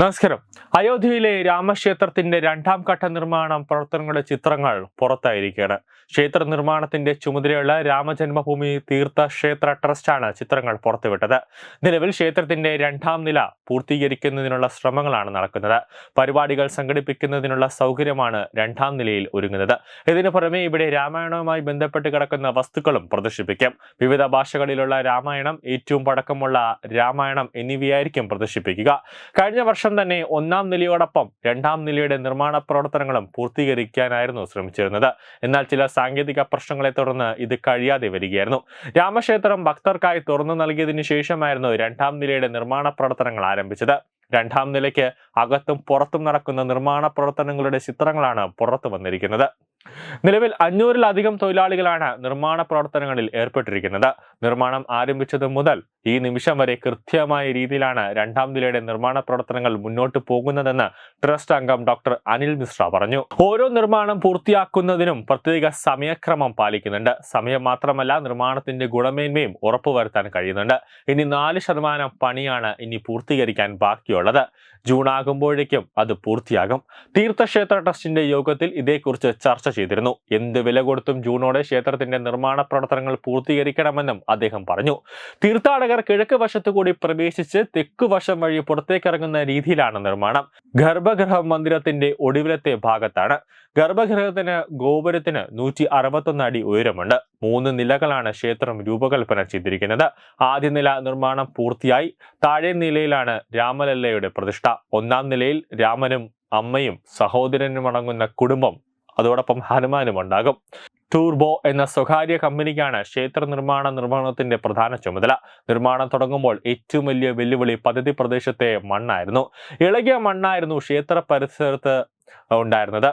നമസ്കാരം. അയോധ്യയിലെ രാമക്ഷേത്രത്തിന്റെ രണ്ടാം ഘട്ട നിർമ്മാണം പ്രവർത്തനങ്ങളുടെ ചിത്രങ്ങൾ പുറത്തായിരിക്കുകയാണ്. ക്ഷേത്ര നിർമ്മാണത്തിന്റെ ചുമതലയുള്ള രാമജന്മഭൂമി തീർത്ഥ ക്ഷേത്ര ട്രസ്റ്റാണ് ചിത്രങ്ങൾ പുറത്തുവിട്ടത്. നിലവിൽ ക്ഷേത്രത്തിന്റെ രണ്ടാം നില പൂർത്തീകരിക്കുന്നതിനുള്ള ശ്രമങ്ങളാണ് നടക്കുന്നത്. പരിപാടികൾ സംഘടിപ്പിക്കുന്നതിനുള്ള സൗകര്യമാണ് രണ്ടാം നിലയിൽ ഒരുങ്ങുന്നത്. ഇതിനു പുറമെ ഇവിടെ രാമായണവുമായി ബന്ധപ്പെട്ട് കിടക്കുന്ന വസ്തുക്കളും പ്രദർശിപ്പിക്കും. വിവിധ ഭാഷകളിലുള്ള രാമായണം ഏറ്റവും പടക്കമുള്ള രാമായണം എന്നിവയായിരിക്കും പ്രദർശിപ്പിക്കുക. കഴിഞ്ഞ വർഷം തന്നെ ഒന്നാം നിലയോടൊപ്പം രണ്ടാം നിലയുടെ നിർമ്മാണ പ്രവർത്തനങ്ങളും പൂർത്തീകരിക്കാനായിരുന്നു ശ്രമിച്ചിരുന്നത്. എന്നാൽ ചില സാങ്കേതിക പ്രശ്നങ്ങളെ തുടർന്ന് ഇത് കഴിയാതെ വരികയായിരുന്നു. രാമക്ഷേത്രം ഭക്തർക്കായി തുറന്നു നൽകിയതിനു ശേഷമായിരുന്നു രണ്ടാം നിലയുടെ നിർമ്മാണ പ്രവർത്തനങ്ങൾ ആരംഭിച്ചത്. രണ്ടാം നിലയ്ക്ക് അകത്തും പുറത്തും നടക്കുന്ന നിർമ്മാണ പ്രവർത്തനങ്ങളുടെ ചിത്രങ്ങളാണ് പുറത്തു വന്നിരിക്കുന്നത്. നിലവിൽ അഞ്ഞൂറിലധികം തൊഴിലാളികളാണ് നിർമ്മാണ പ്രവർത്തനങ്ങളിൽ ഏർപ്പെട്ടിരിക്കുന്നത്. നിർമ്മാണം ആരംഭിച്ചതു മുതൽ ഈ നിമിഷം വരെ കൃത്യമായ രീതിയിലാണ് രണ്ടാം നിലയുടെ നിർമ്മാണ പ്രവർത്തനങ്ങൾ മുന്നോട്ട് പോകുന്നതെന്ന് ട്രസ്റ്റ് അംഗം ഡോക്ടർ അനിൽ മിശ്ര പറഞ്ഞു. ഓരോ നിർമ്മാണം പൂർത്തിയാക്കുന്നതിനും പ്രത്യേക സമയക്രമം പാലിക്കുന്നുണ്ട്. സമയം മാത്രമല്ല നിർമ്മാണത്തിന്റെ ഗുണമേന്മയും ഉറപ്പുവരുത്താൻ കഴിയുന്നുണ്ട്. ഇനി നാല് ശതമാനം പണിയാണ് ഇനി പൂർത്തീകരിക്കാൻ ബാക്കിയുള്ളത്. ജൂൺ ആകുമ്പോഴേക്കും അത് പൂർത്തിയാകും. തീർത്ഥക്ഷേത്ര ട്രസ്റ്റിന്റെ യോഗത്തിൽ ഇതേക്കുറിച്ച് ചർച്ച ചെയ്തിരുന്നു. എന്ത് വില കൊടുത്തും ജൂണോടെ ക്ഷേത്രത്തിന്റെ നിർമ്മാണ പ്രവർത്തനങ്ങൾ പൂർത്തീകരിക്കണമെന്നും അദ്ദേഹം പറഞ്ഞു. തീർത്ഥാടകർ കിഴക്ക് വശത്തു കൂടി പ്രവേശിച്ച് തെക്ക് വശം വഴി പുറത്തേക്കിറങ്ങുന്ന രീതിയിലാണ് നിർമ്മാണം. ഗർഭഗൃഹ മന്ദിരത്തിന്റെ ഒടുവിലത്തെ ഭാഗത്താണ്. ഗർഭഗൃഹത്തിന് ഗോപുരത്തിന് നൂറ്റി അറുപത്തൊന്ന് അടി ഉയരമുണ്ട്. മൂന്ന് നിലകളാണ് ക്ഷേത്രം രൂപകൽപ്പന ചെയ്തിരിക്കുന്നത്. ആദ്യ നില നിർമ്മാണം പൂർത്തിയായി. താഴെ നിലയിലാണ് രാമലല്ലയുടെ പ്രതിഷ്ഠ. ഒന്നാം നിലയിൽ രാമനും അമ്മയും സഹോദരനും അടങ്ങുന്ന കുടുംബം അതോടൊപ്പം ഹനുമാനും ഉണ്ടാകും. ടൂർബോ എന്ന സ്വകാര്യ കമ്പനിക്കാണ് ക്ഷേത്ര നിർമ്മാണ നിർവഹണത്തിന്റെ പ്രധാന ചുമതല. നിർമ്മാണം തുടങ്ങുമ്പോൾ ഏറ്റവും വലിയ വെല്ലുവിളി പദ്ധതി പ്രദേശത്തെ മണ്ണായിരുന്നു. ഇളകിയ മണ്ണായിരുന്നു ക്ഷേത്ര പരിസരത്ത് ഉണ്ടായിരുന്നത്.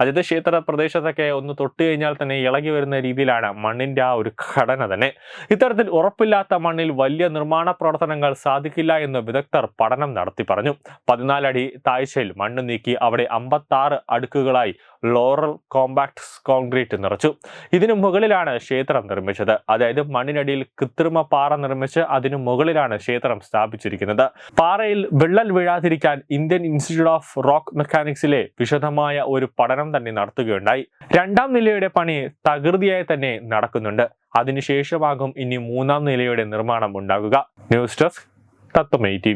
അതായത് ക്ഷേത്ര പ്രദേശത്തൊക്കെ ഒന്ന് തൊട്ട് കഴിഞ്ഞാൽ തന്നെ ഇളകി വരുന്ന രീതിയിലാണ് മണ്ണിന്റെ ആ ഒരു ഘടന തന്നെ. ഇത്തരത്തിൽ ഉറപ്പില്ലാത്ത മണ്ണിൽ വലിയ നിർമ്മാണ പ്രവർത്തനങ്ങൾ സാധിക്കില്ല എന്ന് വിദഗ്ധർ പഠനം നടത്തി പറഞ്ഞു. പതിനാലടി താഴ്ചയിൽ മണ്ണ് നീക്കി അവിടെ അമ്പത്താറ് അടുക്കുകളായി ലോറൽ കോമ്പാക്ട് കോൺക്രീറ്റ് നിറച്ചു. ഇതിനു മുകളിലാണ് ക്ഷേത്രം നിർമ്മിച്ചത്. അതായത് മണ്ണിനടിയിൽ കൃത്രിമ പാറ നിർമ്മിച്ച് അതിനു മുകളിലാണ് ക്ഷേത്രം സ്ഥാപിച്ചിരിക്കുന്നത്. പാറയിൽ വിള്ളൽ വീഴാതിരിക്കാൻ ഇന്ത്യൻ ഇൻസ്റ്റിറ്റ്യൂട്ട് ഓഫ് റോക്ക് മെക്കാനിക്സിലെ വിശദമായ ഒരു പഠനം തന്നെ നടത്തുകയുണ്ടായി. രണ്ടാം നിലയുടെ പണി തകൃതിയായി തന്നെ നടക്കുന്നുണ്ട്. അതിനുശേഷമാകും ഇനി മൂന്നാം നിലയുടെ നിർമ്മാണം ഉണ്ടാകുക. ന്യൂസ് ഡെസ്ക് തത്വമൈ ടി